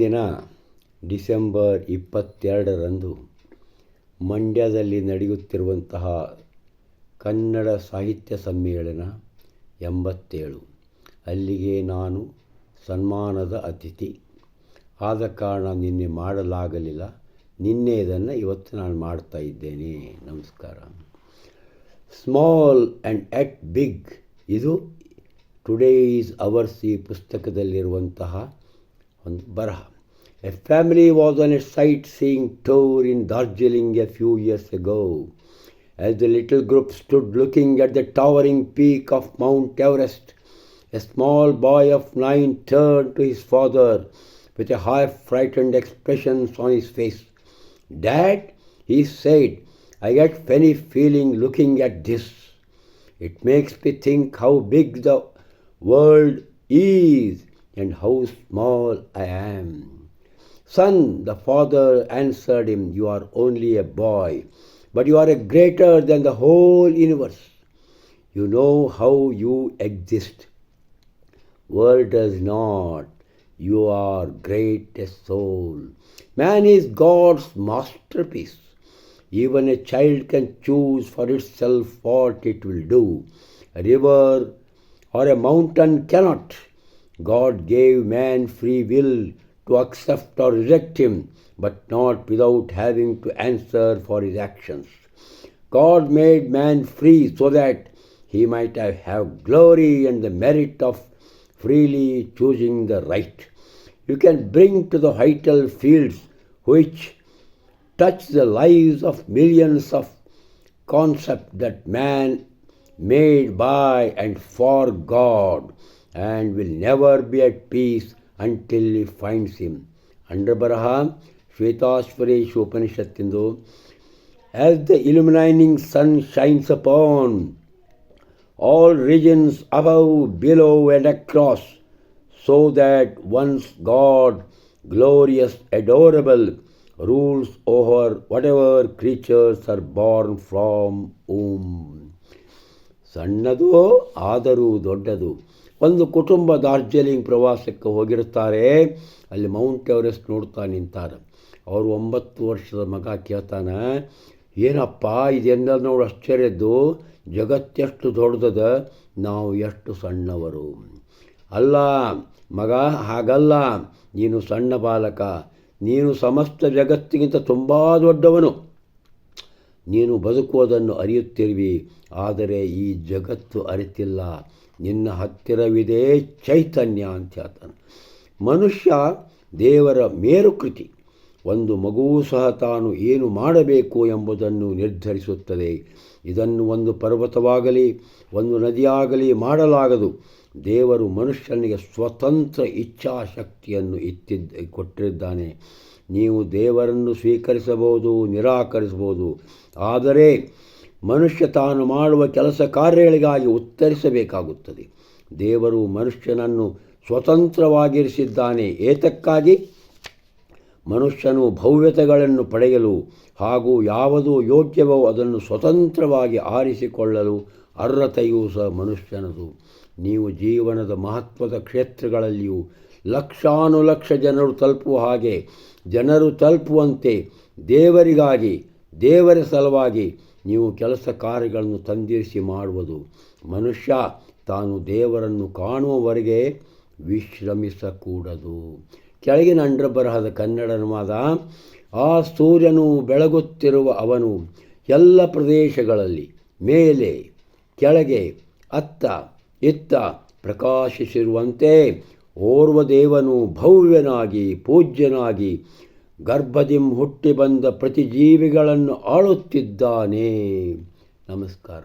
ದಿನ ಡಿಸೆಂಬರ್ ಇಪ್ಪತ್ತೆರಡರಂದು ಮಂಡ್ಯದಲ್ಲಿ ನಡೆಯುತ್ತಿರುವಂತಹ ಕನ್ನಡ ಸಾಹಿತ್ಯ ಸಮ್ಮೇಳನ ಎಂಬತ್ತೇಳು. ಅಲ್ಲಿಗೆ ನಾನು ಸನ್ಮಾನದ ಅತಿಥಿ. ಆದ ಕಾರಣ ನಿನ್ನೆ ಮಾಡಲಾಗಲಿಲ್ಲ. ನಿನ್ನೆ ಇದನ್ನು ಇವತ್ತು ನಾನು ಮಾಡ್ತಾ ಇದ್ದೇನೆ. ನಮಸ್ಕಾರ. ಸ್ಮಾಲ್ ಆ್ಯಂಡ್ ಆ್ಯಕ್ಟ್ ಬಿಗ್ ಇದು ಟುಡೇ ಈಸ್ ಅವರ್ಸ್ ಈ ಪುಸ್ತಕದಲ್ಲಿರುವಂತಹ on Barha. A family was on a sightseeing tour in Darjeeling a few years ago. As the little group stood looking at the towering peak of Mount Everest, a small boy of nine turned to his father with a half frightened expression on his face. Dad, he said, I get funny feeling looking at this. It makes me think how big the world is and how small I am. Son, the father answered him, You are only a boy, but you are a greater than the whole universe. You know how you exist. World does not. You are great as soul. Man is God's masterpiece. Even a child can choose for itself what it will do. A river or a mountain cannot. God gave man free will to accept or reject him, but not without having to answer for his actions. God made man free so that he might have glory and the merit of freely choosing the right. You can bring to the vital fields which touch the lives of millions of concepts that man made by and for God and will never be at peace until he finds him. Under ಬರಹ ಶ್ವೇತಾಶ್ವರೇಶ್ ಉಪನಿಷತ್ತಿಂದು as the illumining sun shines upon all regions above, below, and across, so that once God, glorious, adorable, rules over whatever creatures are born from whom. ಸಣ್ಣದು ಆದರೂ ದೊಡ್ಡದು ಒಂದು ಕುಟುಂಬ ದಾರ್ಜಿಲಿಂಗ್ ಪ್ರವಾಸಕ್ಕೆ ಹೋಗಿರ್ತಾರೆ ಅಲ್ಲಿ Mount Everest ನೋಡ್ತಾ ನಿಂತಾರೆ ಅವರು ಒಂಬತ್ತು ವರ್ಷದ ಮಗ ಕೇಳ್ತಾನೆ, ಏನಪ್ಪ ಇದೆಲ್ಲ ನೋಡಿ ಆಶ್ಚರ್ಯದ್ದು? ಜಗತ್ತೆಷ್ಟು ದೊಡ್ಡದ ನಾವು ಎಷ್ಟು ಸಣ್ಣವರು. ಅಲ್ಲ ಮಗ, ಹಾಗಲ್ಲ. ನೀನು ಸಣ್ಣ ಬಾಲಕ. ನೀನು ಸಮಸ್ತ ಜಗತ್ತಿಗಿಂತ ತುಂಬ ದೊಡ್ಡವನು. ನೀನು ಬದುಕುವುದನ್ನು ಅರಿಯುತ್ತಿರುವಿ, ಆದರೆ ಈ ಜಗತ್ತು ಅರಿತಿಲ್ಲ. ನಿನ್ನ ಹತ್ತಿರವಿದೆ ಚೈತನ್ಯ ಅಂತ ಹೇಳ್ತಾನೆ ಮನುಷ್ಯ ದೇವರ ಮೇರುಕೃತಿ. ಒಂದು ಮಗುವೂ ಸಹ ತಾನು ಏನು ಮಾಡಬೇಕು ಎಂಬುದನ್ನು ನಿರ್ಧರಿಸುತ್ತದೆ. ಇದನ್ನು ಒಂದು ಪರ್ವತವಾಗಲಿ, ಒಂದು ನದಿಯಾಗಲಿ ಮಾಡಲಾಗದು. ದೇವರು ಮನುಷ್ಯನಿಗೆ ಸ್ವತಂತ್ರ ಇಚ್ಛಾಶಕ್ತಿಯನ್ನು ಇತ್ತಿದ್ದ ಕೊಟ್ಟಿದ್ದಾನೆ. ನೀವು ದೇವರನ್ನು ಸ್ವೀಕರಿಸಬಹುದು, ನಿರಾಕರಿಸಬಹುದು. ಆದರೆ ಮನುಷ್ಯ ತಾನು ಮಾಡುವ ಕೆಲಸ ಕಾರ್ಯಗಳಿಗಾಗಿ ಉತ್ತರಿಸಬೇಕಾಗುತ್ತದೆ. ದೇವರು ಮನುಷ್ಯನನ್ನು ಸ್ವತಂತ್ರವಾಗಿರಿಸಿದ್ದಾನೆ. ಏತಕ್ಕಾಗಿ? ಮನುಷ್ಯನು ಭವ್ಯತೆಗಳನ್ನು ಪಡೆಯಲು ಹಾಗೂ ಯಾವುದು ಯೋಗ್ಯವೋ ಅದನ್ನು ಸ್ವತಂತ್ರವಾಗಿ ಆರಿಸಿಕೊಳ್ಳಲು ಅರ್ಹತೆಯೂ ಸಹ ಮನುಷ್ಯನದು. ನೀವು ಜೀವನದ ಮಹತ್ವದ ಕ್ಷೇತ್ರಗಳಲ್ಲಿಯೂ ಲಕ್ಷಾನುಲಕ್ಷ ಜನರು ತಲುಪುವ ಹಾಗೆ, ಜನರು ತಲುಪುವಂತೆ ದೇವರಿಗಾಗಿ, ದೇವರ ಸಲುವಾಗಿ ನೀವು ಕೆಲಸ ಕಾರ್ಯಗಳನ್ನು ತಂದಿರಿಸಿ ಮಾಡುವುದು. ಮನುಷ್ಯ ತಾನು ದೇವರನ್ನು ಕಾಣುವವರೆಗೆ ವಿಶ್ರಮಿಸಕೂಡದು. ಕೆಳಗಿನ ಅಂಡ್ರ ಬರಹದ ಕನ್ನಡ ಅನುವಾದ, ಆ ಸೂರ್ಯನು ಬೆಳಗುತ್ತಿರುವ ಅವನು ಎಲ್ಲ ಪ್ರದೇಶಗಳಲ್ಲಿ, ಮೇಲೆ, ಕೆಳಗೆ, ಅತ್ತ ಇತ್ತ ಪ್ರಕಾಶಿಸಿರುವಂತೆ ಓರ್ವ ದೇವನು ಭವ್ಯನಾಗಿ ಪೂಜ್ಯನಾಗಿ ಗರ್ಭದಿಂ ಹುಟ್ಟಿ ಬಂದ ಪ್ರತಿ ಜೀವಿಗಳನ್ನು ಆಳುತ್ತಿದ್ದಾನೆ. ನಮಸ್ಕಾರ.